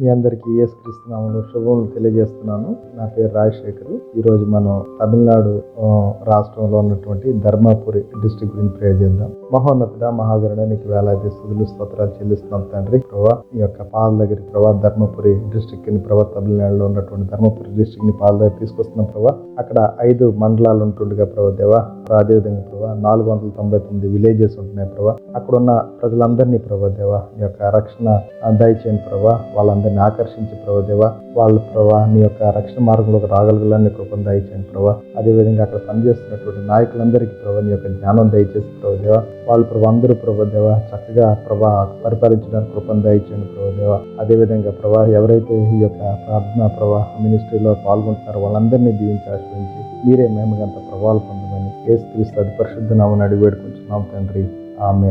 మీ అందరికీ యేసుక్రీస్తునామను శుభములు తెలియజేస్తున్నాను. నా పేరు రాజశేఖర్. ఈరోజు మనం తమిళనాడు రాష్ట్రంలో ఉన్నటువంటి ధర్మాపురి డిస్ట్రిక్ట్ గురించి ప్రేర్ చేద్దాం. మహోన్నతుడ మహాగరుడ నీకు వేలాది స్థుతులు స్తోత్రాలు చెల్లిస్తున్నాం తండ్రి. ప్రభా ఈ యొక్క పాల దగ్గర ప్రభా ధర్మపురి డిస్ట్రిక్ట్ని ప్రభా తమిళనాడులో ఉన్నటువంటి ధర్మపురి డిస్ట్రిక్ట్ని పాల దగ్గర తీసుకొస్తున్నాం ప్రభా. అక్కడ ఐదు మండలాలు ఉంటుండగా ప్రభా దేవా అదేవిధంగా ప్రభా నాలుగు వందల తొంభై తొమ్మిది విలేజెస్ ఉంటున్నాయి ప్రభా. అక్కడ ఉన్న ప్రజలందరినీ ప్రభా దేవా నీ యొక్క రక్షణ దయచేయండి ప్రభా. వాళ్ళందరినీ ఆకర్షించి ప్రభా దేవ. వాళ్ళు ప్రభా నీ యొక్క రక్షణ మార్గంలోకి రాగలగలని కృపను దయచేయండి ప్రభా. అదేవిధంగా అక్కడ పనిచేస్తున్నటువంటి నాయకులందరికీ ప్రభా నీ యొక్క జ్ఞానం దయచేసి ప్రభా దేవ. వాళ్ళు ప్రభా అందరూ ప్రభా దేవ చక్కగా ప్రభా పరిపాలించడానికి కృపను దయచేయండి ప్రభా దేవ. అదేవిధంగా ప్రభా ఎవరైతే ఈ యొక్క ప్రార్థన ప్రభా మినిస్ట్రీలో పాల్గొంటున్నారో వాళ్ళందరినీ దీవించి ఆశ్రయించి మీరే మేమగంత ప్రభావాలు పొందమని ఏసుక్రీస్తు అది పరిశుద్ధ నామని అడిగి వేడుకుంటున్నాం తండ్రి. ఆమె